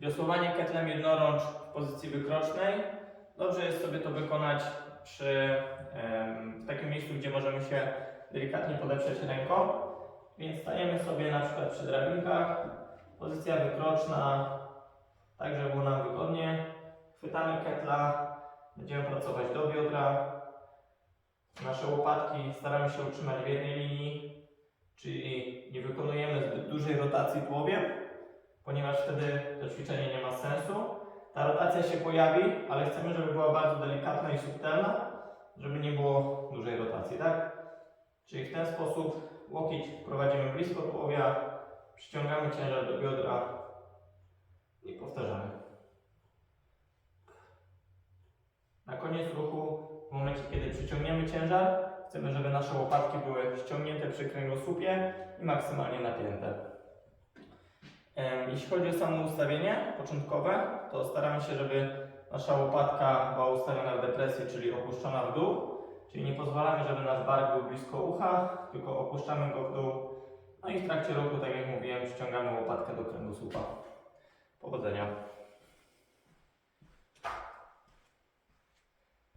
Wiosłowanie ketlem jednorącz w pozycji wykrocznej. Dobrze jest sobie to wykonać przy, w takim miejscu, gdzie możemy się delikatnie podeprzeć ręką. Więc stajemy sobie na przykład przy drabinkach. Pozycja wykroczna, tak żeby było nam wygodnie. Chwytamy ketla, będziemy pracować do biodra. Nasze łopatki staramy się utrzymać w jednej linii, czyli nie wykonujemy zbyt dużej rotacji tułowiem, ponieważ wtedy to ćwiczenie nie ma sensu. Ta rotacja się pojawi, ale chcemy, żeby była bardzo delikatna i subtelna, żeby nie było dużej rotacji, tak? Czyli w ten sposób łokieć prowadzimy blisko tułowia, przyciągamy ciężar do biodra i powtarzamy. Na koniec ruchu, w momencie kiedy przyciągniemy ciężar, chcemy, żeby nasze łopatki były ściągnięte przy kręgosłupie i maksymalnie napięte. Jeśli chodzi o samo ustawienie początkowe, to staramy się, żeby nasza łopatka była ustawiona w depresji, czyli opuszczona w dół. Czyli nie pozwalamy, żeby nasz bark był blisko ucha, tylko opuszczamy go w dół. No i w trakcie ruchu, tak jak mówiłem, ściągamy łopatkę do kręgosłupa.